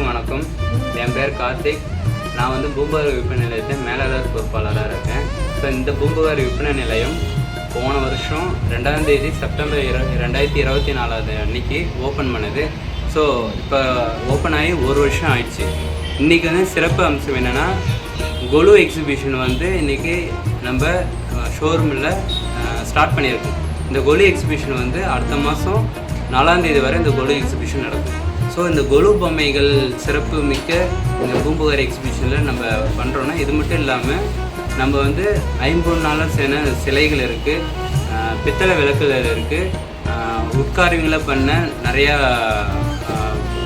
அனைவருக்கும் வணக்கம். என் பேர் கார்த்திக். நான் வந்து பூம்புகார் விற்பனை நிலையத்தின் மேலாளர் பொறுப்பாளராக இருக்கேன். ஸோ இந்த பூம்புகார் விற்பனை நிலையம் போன வருஷம் ரெண்டாம் தேதி செப்டம்பர் இர ரெண்டாயிரத்தி இருபத்தி நாலாவது அன்னைக்கு ஓப்பன் பண்ணுது. ஸோ இப்போ ஓப்பன் ஆகி ஒரு வருஷம் ஆயிடுச்சு. இன்றைக்கி வந்து சிறப்பு அம்சம் என்னென்னா கொலு எக்ஸிபிஷன் வந்து இன்றைக்கி நம்ம ஷோரூமில் ஸ்டார்ட் பண்ணியிருக்கோம் இந்த கொலு எக்ஸிபிஷன் வந்து அடுத்த மாதம் நாலாம் தேதி வரை இந்த கொலு எக்ஸிபிஷன் நடக்கும். ஸோ இந்த கொலு பொம்மைகள் சிறப்பு மிக்க இந்த பூம்புகார் எக்ஸிபிஷனில் நம்ம பண்ணுறோன்னா இது மட்டும் இல்லாமல் நம்ம வந்து ஐம்பது நாளர் சேன சிலைகள் இருக்குது பித்தளை விளக்குகள் இருக்குது உட்காருவங்களை பண்ண நிறையா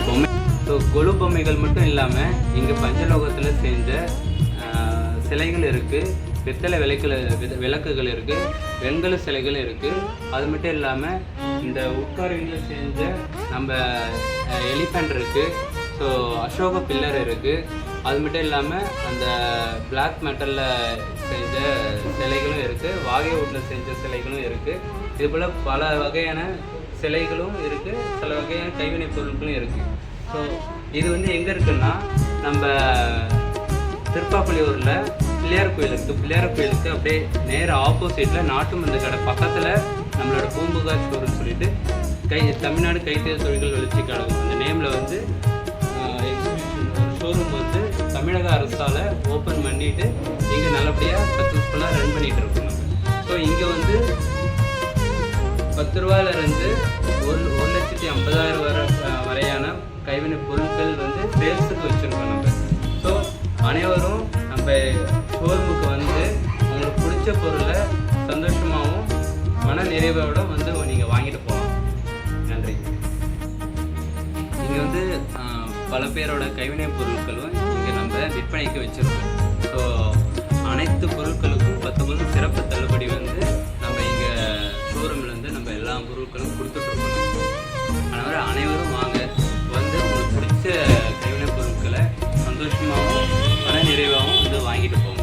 பொம்மை. ஸோ கொலு பொம்மைகள் மட்டும் இல்லாமல் இங்கே பஞ்சலோகத்தில் செஞ்ச சிலைகள் இருக்குது வெத்தலை விளக்கில் வித- விளக்குகள் இருக்குது வெண்கல சிலைகள் இருக்குது அது மட்டும் இல்லாமல் இந்த உட்காருவங்களை செஞ்ச நம்ம எலிஃபண்ட் இருக்குது ஸோ அசோக பில்லர் இருக்குது அது மட்டும் இல்லாமல் அந்த பிளாக் மெட்டலில் செஞ்ச சிலைகளும் இருக்குது வாகை வீட்டில் செஞ்ச சிலைகளும் இருக்குது இது போல் பல வகையான சிலைகளும் இருக்குது சில வகையான கைவினைப் பொருட்களும் இருக்குது ஸோ இது வந்து எங்கே இருக்குன்னா நம்ம திருப்பாப்பள்ளியூரில் பிள்ளையார் கோயில் இருக்குது பிள்ளையார் கோயிலுக்கு அப்படியே நேர ஆப்போசிட்டில் நாட்டு மருந்து கடை பக்கத்தில் நம்மளோட பூம்புகார் ஸ்டோர்னு சொல்லிட்டு கை தமிழ்நாடு கைத்தறி தொழில்கள் வளர்ச்சி கழகம். அந்த நேமில் வந்து ஷோரூம் வந்து தமிழக அரசால் ஓப்பன் பண்ணிட்டு இங்கே நல்லபடியாக சக்ஸஸ்ஃபுல்லாக ரன் பண்ணிகிட்டு இருக்கோம் நம்ம. ஸோ இங்கே வந்து பத்து ரூபாயிலிருந்து ஒரு ஒரு லட்சத்தி ஐம்பதாயிரம் வர வரையான கைவினைப் பொருட்கள் வந்து சேல்ஸுக்கு வச்சுருக்கோம் நம்ம. ஸோ அனைவரும் நம்ம ஷோரூமுக்கு வந்து உங்களுக்கு பிடிச்ச பொருளை சந்தோஷமாகவும் மன நிறைவோட வந்து நீங்கள் வாங்கிட்டு போகலாம். நன்றி. இங்கே வந்து பல பேரோட கைவினைப் பொருட்களும் இங்கே நம்ம விற்பனைக்கு வச்சுருக்கோம். ஸோ அனைத்து பொருட்களுக்கும் பத்து சிறப்பு தள்ளுபடி வந்து நம்ம இங்கே ஷோரூம்லேருந்து நம்ம எல்லா பொருட்களும் கொடுத்துட்ருக்கோம் அதனால் அனைவரும் வாங்க. வந்து உங்களுக்கு பிடிச்ச கைவினைப் பொருட்களை சந்தோஷமாகவும் மன நிறைவாகவும் வந்து வாங்கிட்டு போங்க.